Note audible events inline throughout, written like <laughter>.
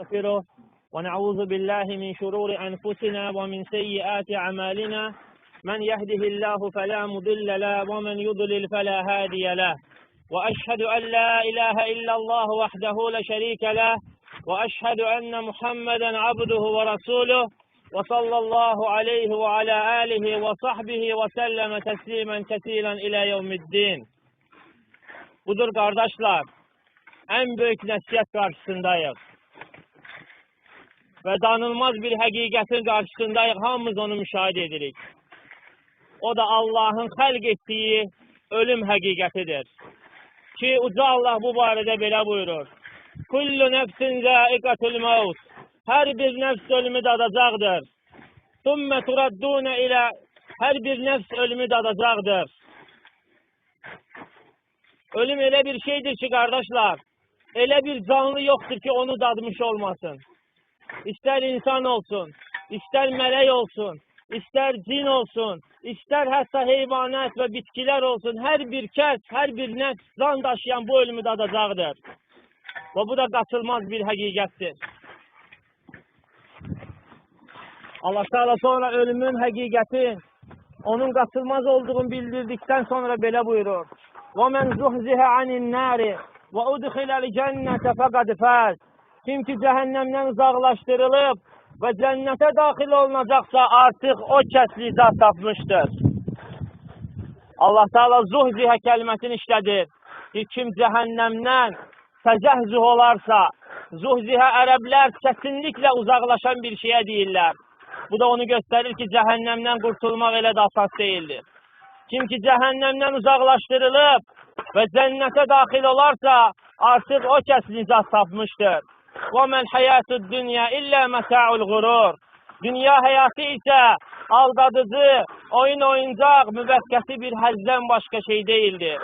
ونستغفره ونعوذ بالله من شرور أنفسنا ومن سيئات أعمالنا. من يهده الله فلا مضل له ومن يضلل فلا هادي له. وأشهد أن لا إله إلا الله وحده لا شريك له. وأشهد أن محمدا عبده ورسوله. وصلى الله عليه وعلى آله وصحبه وسلم تسليما كثيرا إلى يوم الدين. Budur kardeşler, en büyük nəsiyyət qarşısındayıq. Və danılmaz bir həqiqətin qarşısındayıq, hamımız onu müşahidə edirik. O da Allahın xəlq etdiyi ölüm həqiqətidir. Ki, uca Allah bu barədə belə buyurur. Kullu nəfsin zəiqatul maut. Hər bir nəfs ölümü dadacaqdır. Sümmə turaddunə ilə hər bir nəfs ölümü dadacaqdır. Ölüm elə bir şeydir ki, qardaşlar, elə bir canlı yoxdur ki, onu dadmış olmasın İstər insan olsun, istər mələk olsun, istər cin olsun, istər hətta heyvanat və bitkilər olsun, hər bir kəs, hər bir nəfs can daşıyan bu ölümü dadacaqdır. Və bu da qaçılmaz bir həqiqətdir. Allah Teala sonra ölümün həqiqəti, onun qaçılmaz olduğunu bildirdikdən sonra belə buyurur. وَمَنْ زُحْزِهَ عَنِ النَّارِ وَاُدْخِلَ الْجَنَّةَ فَقَدْ فَازِ Kim ki cəhənnəmdən uzaqlaşdırılıb və cənnətə daxil olunacaqsa artıq o kəs licat tapmışdır. Allah Teala zuhzihə kəlməsini işlədir. ki, Kim cəhənnəmdən təcəhzüh olarsa, zuhzihə ərəblər kəsinliklə uzaqlaşan bir şeyə deyirlər. Bu da onu göstərir ki, cəhənnəmdən qurtulmaq elə də asas deyildir. Kim ki cəhənnəmdən uzaqlaşdırılıb və cənnətə daxil olarsa, artıq o kəs nicat tapmışdır. وَمَا الْحَيَاتُ الدُّنْيَا إِلَّا مَتَاعُ الْغُرُورِ Dünya həyatı isə aldadıcı, oyun oyuncaq, müvəqqəti bir həzdən başqa şey deyildir.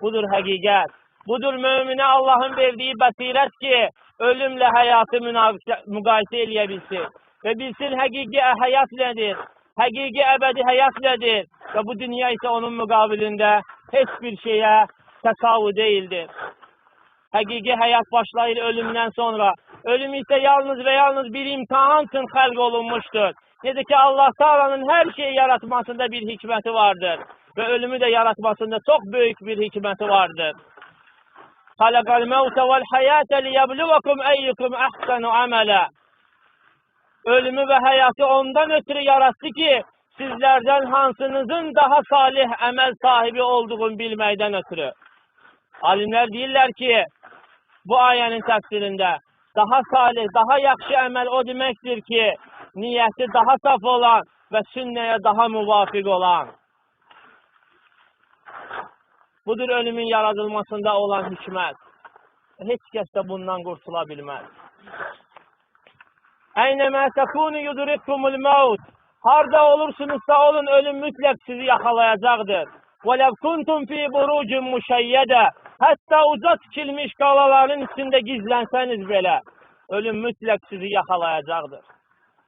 Budur həqiqət. Budur möminə Allahın verdiyi bəsirət ki, ölümlə həyatı müqayisə eləyə bilsin. Və bilsin həqiqi həyat nədir? Həqiqi əbədi həyat nədir? Və bu dünya isə onun müqabilində heç bir şeyə təsavu deyildir. Həqiqi həyat başlayır ölümdən sonra. Ölüm isə yalnız və yalnız bir imtihan üçün xəlq olunmuşdur. Necə ki, Allah Taala'nın hər şeyi yaratmasında bir hikməti vardır. Və ölümü də yaratmasında çox böyük bir hikməti vardır. Xalaqal mevte vel hayate liyebluvakum eyyukum ahsanu amela. Ölümü və həyatı ondan ötürü yarattı ki, sizlərdən hansınızın daha salih əməl sahibi olduğunu bilməkdən ötürü. Alimlər deyirlər ki, bu ayənin təfsirində daha salih, daha yaxşı əməl o deməkdir ki, niyyəti daha saf olan və sünnəyə daha müvafiq olan. Budur ölümün yaradılmasında olan hikmət. Heç kəs də bundan qurtula bilməz. Əynəmə təkunu yudrikkumul maut. Harda olursunuzsa olun ölüm mütləq sizi yaxalayacaqdır. وَلَوْ كُنْتُمْ فِي بُرُوجٍ مُشَيَّدَ Hətta uca tikilmiş qalaların içində gizlənsəniz belə, ölüm mütləq sizi yaxalayacaqdır.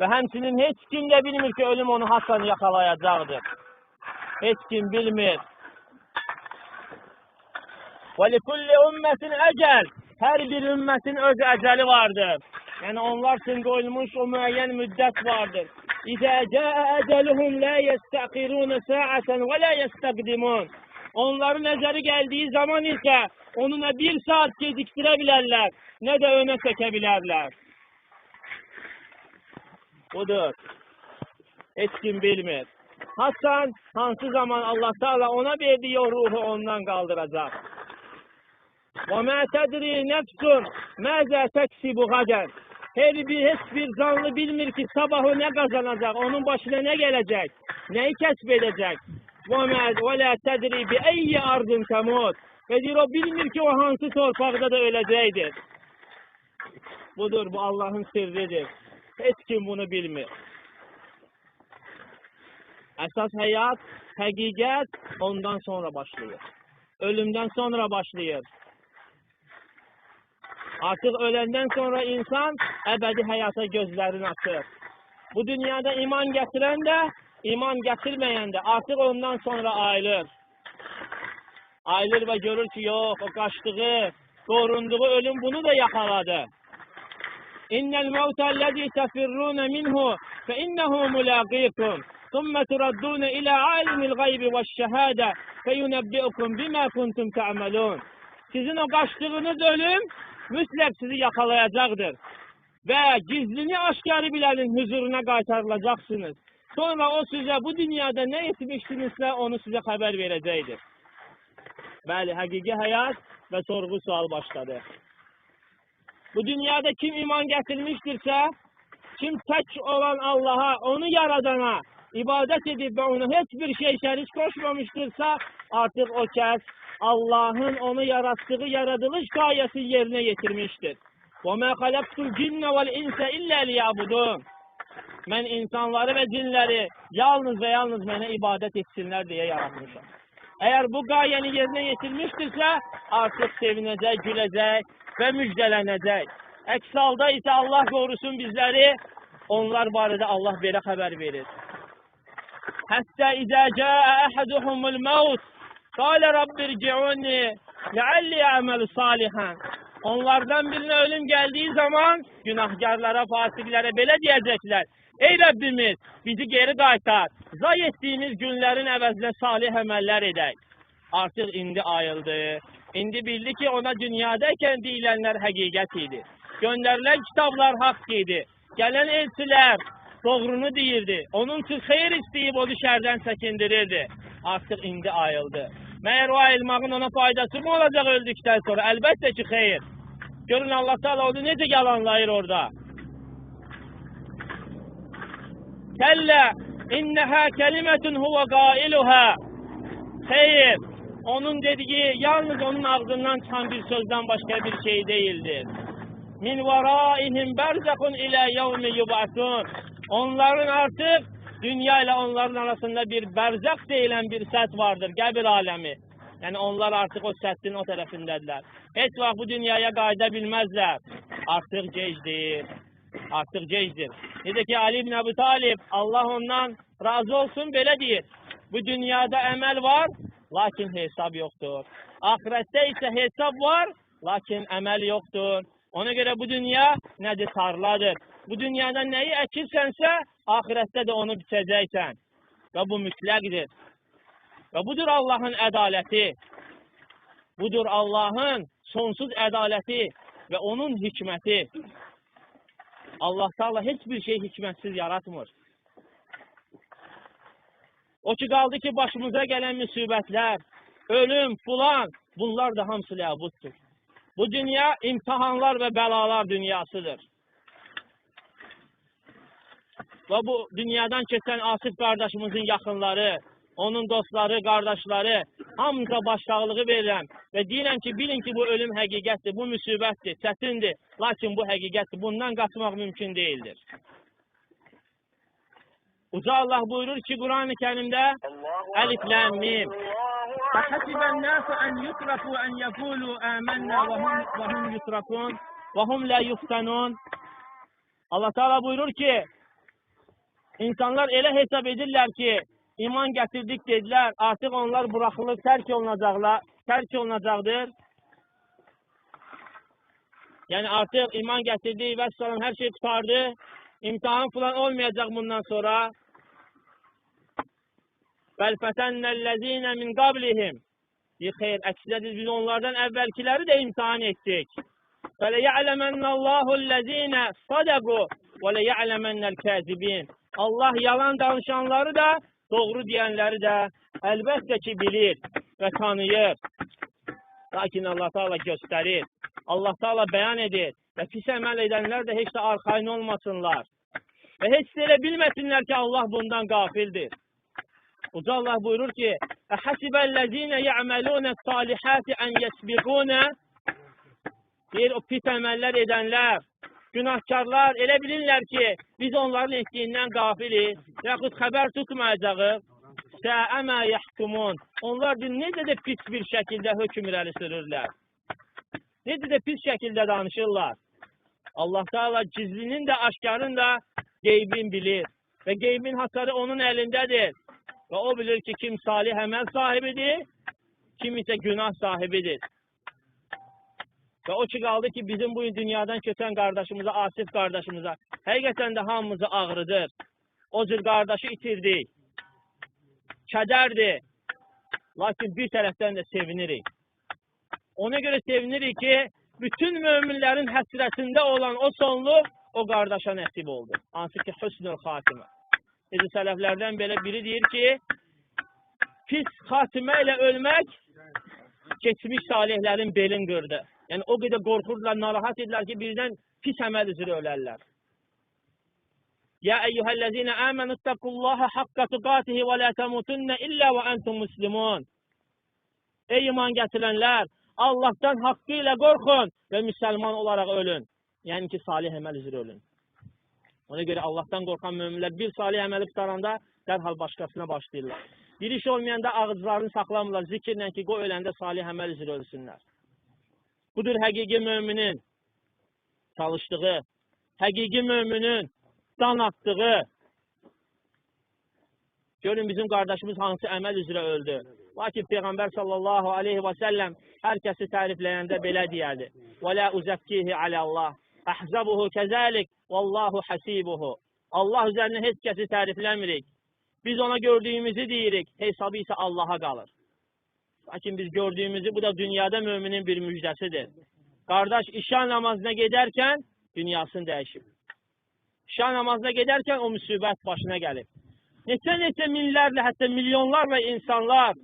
Və həmçinin heç kim də bilmir ki, ölüm onu hasan yaxalayacaqdır. Heç kim bilmir. وَلِكُلِّ أُمَّةٍ أَجَلٍ Hər bir ümmətin öz əcəli vardır. Yəni onlar üçün qoyulmuş o müəyyən müddət vardır. İzə cəə əcəluhum la yəstəqirun sa'atan və la yəstəqdimun. Onların eceli geldiği zaman ise onu ne bir saat geciktirebilirler ne de öne çekebilirler. Budur. Heç kim bilmir. Hasan hansı zaman Allah Teala ona verdiği o ruhu ondan kaldıracak. Ve mâ tedri nefsun mâzâ teksibu gader. Her bir, hiçbir zanlı bilmir ki sabahı ne kazanacak, onun başına ne gelecek, neyi kesbedecek. وَلَا تَدْرِي بِأَيِّ اَرْضٍ تَمُوتٍ Ve diyor o bilmir ki o hansı torpakta da öleceğidir. Budur, bu Allah'ın sırrıdır. Hiç kim bunu bilmir. Esas hayat, həqiqət ondan sonra başlayır. Ölümden sonra başlayır. Artıq öləndən sonra insan əbədi həyata gözlərini açır. Bu dünyada iman gətirən də, imam gətirməyəndə artıq ondan sonra ayılır. Ayılır və görür ki, yox, o qaçdığı, qorunduğu ölüm bunu da yaxaladı. İnnel mevte allazi tefirrune minhu fe innehu mulaqikum thumma turaddune ila alimil gaybi ve şehade fe yunebbiukum bima kuntum ta'malun. Sizin o qaçdığınız ölüm mütləq sizi yaxalayacaqdır və gizlini aşkarı bilənin huzuruna qaytarılacaqsınız. Sonra o size bu dünyada ne etmişsinizse onu size haber verecektir. Bəli, həqiqi həyat və sorğu sual başladı. Bu dünyada kim iman gətirmişdirsə, kim tək olan Allaha, onu yaradana ibadət edib və ona heç bir şey şərik qoşmamışdırsa, artıq o kəs Allahın onu yaratdığı yaradılış qayəsi yerinə yetirmişdir. وَمَا خَلَقْتُ الْجِنَّ وَالْاِنْسَ اِلَّا لِيَعْبُدُونَ Mən insanları və cinləri yalnız və yalnız mənə ibadət etsinlər deyə yaratmışam. Eğer bu gayeni yerine getirmiştirse artık sevinecek, gülecek ve müjdelenecek. Əks halda ise Allah korusun bizleri, onlar barədə Allah belə haber verir. Hətta izə cəə əhəduhumul məut, qalə rabbirci'uni lealli əməlu salihan. Onlardan birine ölüm geldiği zaman günahkarlara, fasiklere belə diyecekler. Ey Rabbimiz bizi geri qaytar. Zay ettiğimiz günlerin əvəzinə salih əməllər edək. Artıq indi ayıldı. İndi bildi ki ona dünyadayken deyilənlər həqiqət idi. Göndərilən kitablar haqq idi. Gələn elçilər doğrunu deyirdi. Onun üçün xeyir istəyib onu şərdən çəkindirirdi. Artıq indi ayıldı. Məyər o ayılmağın ona faydası mı olacaq öldükdən sonra? Əlbəttə ki, xeyir. Görün Allah Teala onu necə yalanlayır orada. Kəllə innəhə kəlimetun huve qailuhə. Xeyr, onun dediği yalnız onun ağzından çıkan bir sözden başka bir şey değildir. Min varaihim berzakun ila yevmi yub'asun. Onların artık dünya ile onların arasında bir berzak deyilen bir set vardır, qəbir alemi. Yani onlar artık o setin o tarafındadılar. Heç vaxt bu dünyaya qayıda bilməzlər. Artıq gecdir. Artıq gecdir. Necə ki Ali ibn Əbu Talib, Allah ondan razı olsun belə deyir. Bu dünyada əməl var, lakin hesab yoktur. Ahirette ise hesap var, lakin əməl yoktur. Ona göre bu dünya nedir? Tarladır. Bu dünyada neyi ekirsense ahirette de onu biçeceksen. Ve bu mütlekdir. Ve budur Allah'ın adaleti. Budur Allah'ın sonsuz adaleti ve onun hikmeti. Allah Teala hiçbir şey hikmetsiz yaratmır. O ki qaldı ki, başımıza gələn müsibətlər, ölüm, filan, bunlar da hamısı ləbuddur. Bu dünya imtihanlar və bəlalar dünyasıdır. Və bu dünyadan keçən Asif qardaşımızın yaxınları, onun dostları, qardaşları hamınıza başsağlığı verirəm və deyirəm ki, bilin ki, bu ölüm həqiqətdir, bu müsibətdir, çətindir, lakin bu həqiqətdir. Bundan qaçmaq mümkün deyildir. Uca Allah buyurur ki, Quran-ı Kerimdə Əlif ləm mim. Fəhəsibən nəsə ən yutrafu ən yəqulu əmənnə və hum, və hum yutrafun və hum lə yuftənun. Allah Teala buyurur ki, insanlar elə hesab edirlər ki, iman gətirdik dediler artık onlar bırakılır terk olunacaklar terk olunacakdır. Yani artık iman getirdi ve sonra her şeyi tutardı. İmtihan falan olmayacak bundan sonra. Bel fetennellezine min qablihim. Xeyr, əkslədir biz onlardan əvvəlkiləri də imtihan etdik. Və le ya'lemennallahu allazina sadaku və kazibin. Allah yalan danışanları da, doğru deyənləri də əlbəttə ki bilir və tanıyır. Lakin Allah Taala göstərir. Allah Taala bəyan edir. Və pis əməl edənlər də heç də arxayın olmasınlar. Və heç də elə bilməsinlər ki, Allah bundan qafildir. Uca Allah buyurur ki, "Hasibəllezine ya'maluna salihati en yesbiquna" Deyir, o pis əməllər edənlər, günahkarlar elə bilirlər ki, biz onların etdiyindən qafiliz, yaxud xəbər tutmayacağıq. Səəmə yəhkumun. Onlar bir necə də pis bir şəkildə hökm irəli sürürlər. Necə də pis şəkildə danışırlar. Allah Teala gizlinin de aşkarın da qeybin bilir. Və qeybin hasarı onun əlindədir. Və o bilir ki, kim salih əməl sahibidir, kim isə günah sahibidir. Və o ki qaldı ki, bizim bu dünyadan keçən qardaşımıza, Asif qardaşımıza həqiqətən də hamımızı ağrıdır. O cür qardaşı itirdik. Kədərdir. Lakin bir tərəfdən də sevinirik. Ona görə sevinirik ki, bütün möminlərin həsrətində olan o sonluq o qardaşa nəsib oldu. Hansı ki, hüsnül xatimə. Necə sələflərdən belə biri deyir ki, pis xatimə ilə ölmək keçmiş salihlərin belin qırdı. Yəni o qədər qorxurdular, narahat idilər ki, birdən pis əməl üzrə ölərlər. Ya eyyuhellezine amenu ittaqullaha hakka tuqatihi ve la tamutunna illa ve entum muslimun. Ey iman gətirənlər, Allahdan haqqı ilə qorxun və müsəlman olaraq ölün. Yəni ki, salih əməl üzrə ölün. Ona görə Allahdan qorxan möminlər bir salih əməli tutaranda dərhal başqasına başlayırlar. Bir iş olmayanda ağızlarını saxlamırlar zikirlə ki, qoy öləndə salih əməl üzrə ölsünlər. Budur həqiqi müminin çalışdığı, həqiqi müminin dan atdığı. Görün bizim qardaşımız hansı əməl üzrə öldü. Lakin Peyğəmbər sallallahu aleyhi və səlləm hər kəsi tərifləyəndə belə deyərdi. Və la uzəkkihi aləllah. Əhzəbuhu kəzəlik, vallahu hasibuhu. Allah üzərinə heç kəsi tərifləmirik. Biz ona gördüyümüzü deyirik, hesabı isə Allaha qalır. Lakin biz gördüyümüzü, bu da dünyada müminin bir müjdəsidir. Qardaş işa namazına gedərkən dünyasını dəyişib. İşa namazına gedərkən o müsibət başına gəlib. Neçə-neçə minlərlə, hətta milyonlarla insanlar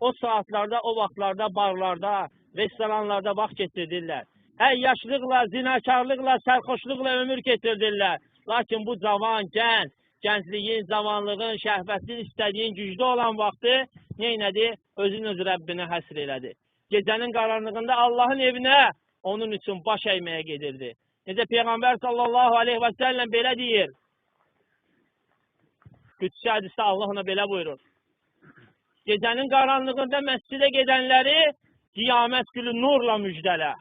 o saatlarda, o vaxtlarda, barlarda, restoranlarda vaxt keçirdirlər. Əyyaşlıqla, zinakarlıqla, sərxoşluqla ömür keçirdirlər. Lakin bu cavan, gənc, gəncliyin, zamanlığın, şəhvətin istədiyin güclü olan vaxtı neynədi? Özün öz Rəbbinə həsr elədi. Gecənin qaranlığında Allahın evinə onun üçün baş əyməyə gedirdi. Necə Peyğəmbər sallallahu aleyhi və səlləm belə deyir. Qüdsi hədisdə Allah ona belə buyurur. Gecənin qaranlığında məscidə gedənləri qiyamət günü nurla müjdələ.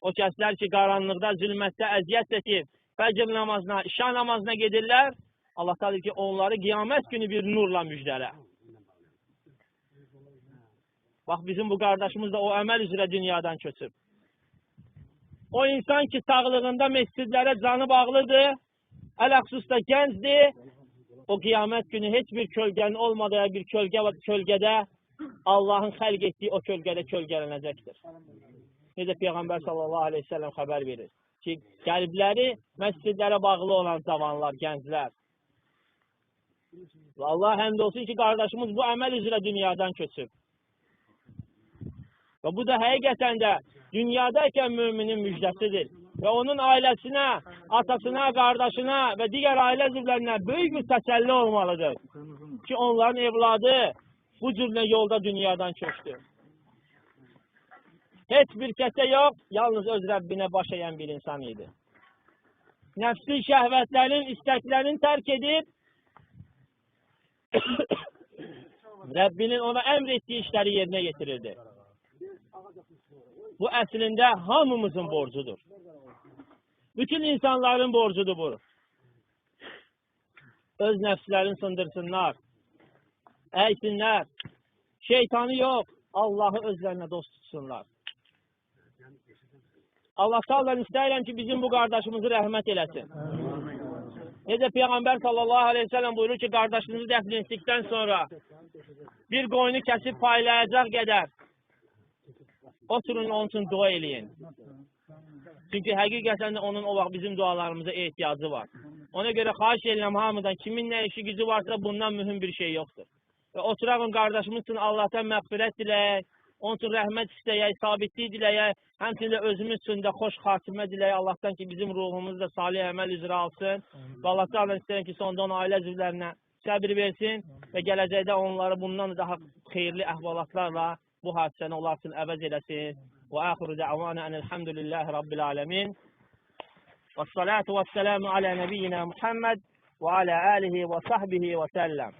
O kəslər ki, qaranlıqda, zülmətdə əziyyət çəkib, fəcr namazına, işa namazına gedirlər, Allah tadır ki, onları qiyamət günü bir nurla müjdələ. Bax, bizim bu qardaşımız da o əməl üzrə dünyadan köçüb. O insan ki, sağlığında məscidlərə canı bağlıdır, ələxsusda gəncdir, o qiyamət günü heç bir kölgənin olmadığı bir kölgə kölgədə Allahın xəlq etdiyi o kölgədə kölgələnəcəkdir. Necə Peyğəmbər sallallahu aleyhi ve sellem xəbər verir ki, qəlbləri məscidlərə bağlı olan zamanlar, gənclər. Allah həmd olsun ki, qardaşımız bu əməl üzrə dünyadan köçüb. Və bu da həqiqətən də dünyadayken müminin müjdəsidir. Və onun ailəsinə, atasına, qardaşına və digər ailə üzvlərinə böyük bir təsəlli olmalıdır. Ki onların evladı bu cürlə yolda dünyadan köçdü. Heç bir kəsə yox, yalnız öz Rəbbinə baş əyən bir insan idi. Nəfsi şəhvətlərin, istəklərini tərk edib, <coughs> Rəbbinin ona əmr etdiyi işləri yerinə yetirirdi. Bu əslində hamımızın borcudur. Bütün insanların borcudur bu. Öz nəfslərini sındırsınlar, əysinlər, şeytanı yox, Allahı özlərinə dost tutsunlar. Allah sağlan istəyirəm ki, bizim bu qardaşımızı rəhmət eləsin. Necə Peyğəmbər sallallahu aleyhi ve sellem buyurur ki, qardaşınızı dəfn etdikdən sonra bir qoyunu kəsib paylayacaq qədər Oturun onun üçün dua eləyin. Çünki həqiqətən də onun o vaxt bizim dualarımıza ehtiyacı var. Ona görə xahiş edirəm hamıdan kimin nə işi gücü varsa bundan mühüm bir şey yoxdur. Və oturağın qardaşımız üçün Allahdan məğfirət diləyək, onun üçün rəhmət istəyək, sabitlik diləyək, həmçində özümüz üçün də xoş xatimə diləyək Allahdan ki, bizim ruhumuz da salih əməl üzrə alsın. Və Allahdan istəyən ki, sonda onun ailə üzvlərinə səbir versin və gələcəkdə onları bundan daha xeyirli əhvalatlarla bu hadisəni onlar üçün əvəz eləsin. Və axiru dəvana enelhamdülillahi rabbil alemin. Və salatu və selamu alə nəbiyyina Muhammed və alə alihi və sahbihi və səlləm.